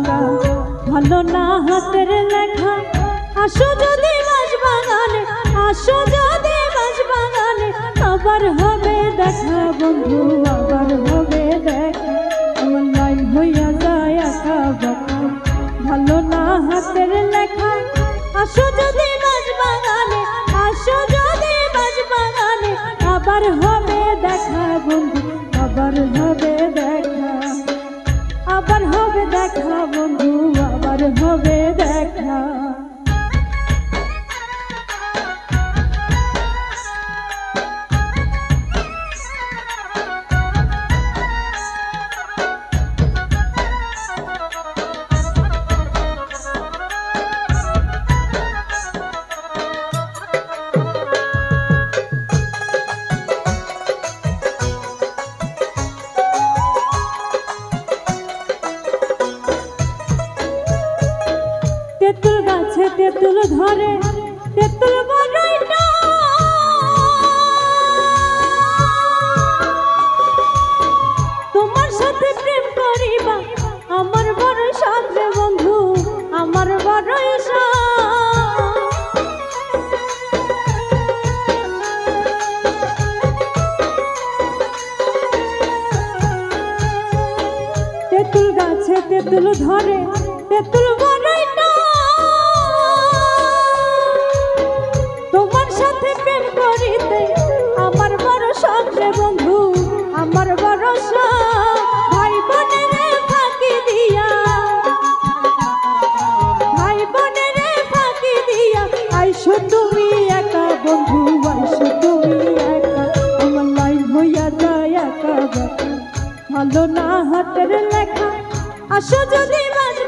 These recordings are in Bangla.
আঁকা ভালো না হাতের লেখা। আসো যদি মাছ বাগানে, আসো যদি মাছ বাগানে, আবার হবে দেখা বন্ধু, আবার হবে দেখা। আমার লাইন হইয়া যায় আঁকা বাঁকা। ভালো না হাতের লেখা। আসো যদি মাছ বাগানে, আসো যদি মাছ বাগানে, আবার হবে দেখা বন্ধু, আবার হবে তেঁতুল ধরে, তেঁতুল বড়ই তোমার সাথে প্রেম করিবা, আমার বড় বন্ধু, আমার তেঁতুল গাছে তেঁতুল ধরে, তেঁতুল বড়ই তোমার সাথে প্রেম করিতে আমার বড় শখ রে বন্ধু, আমার বড় শখ ভাই বোনের ফাঁকি দিয়া ভাই বোনের ফাঁকি দিয়া, আইসো তুমি একা বন্ধু, আইসো তুমি একা। আমার লাইন হইয়া যায় একা ভালো না হাতের লেখা, আসো যদি বাজ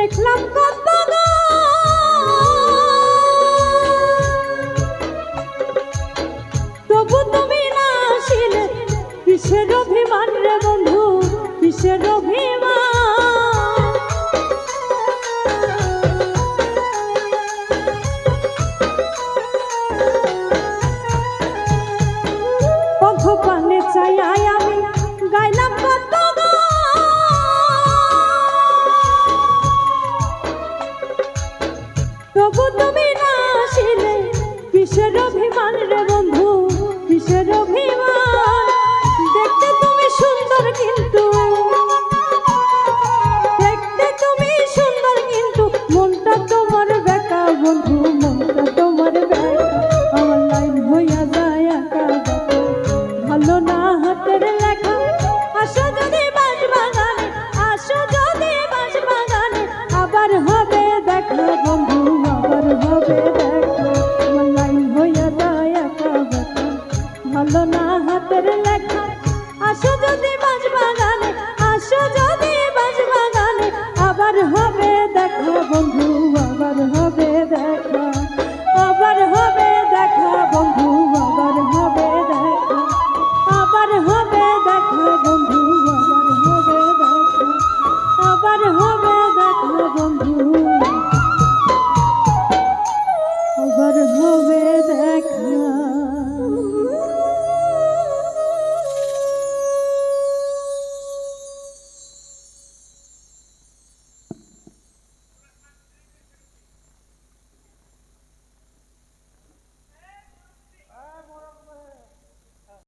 লিখলাম কত তবু তুমি না আসিলে কিসের অভিমান রে বন্ধু কিসের অভিমান? বন্ধু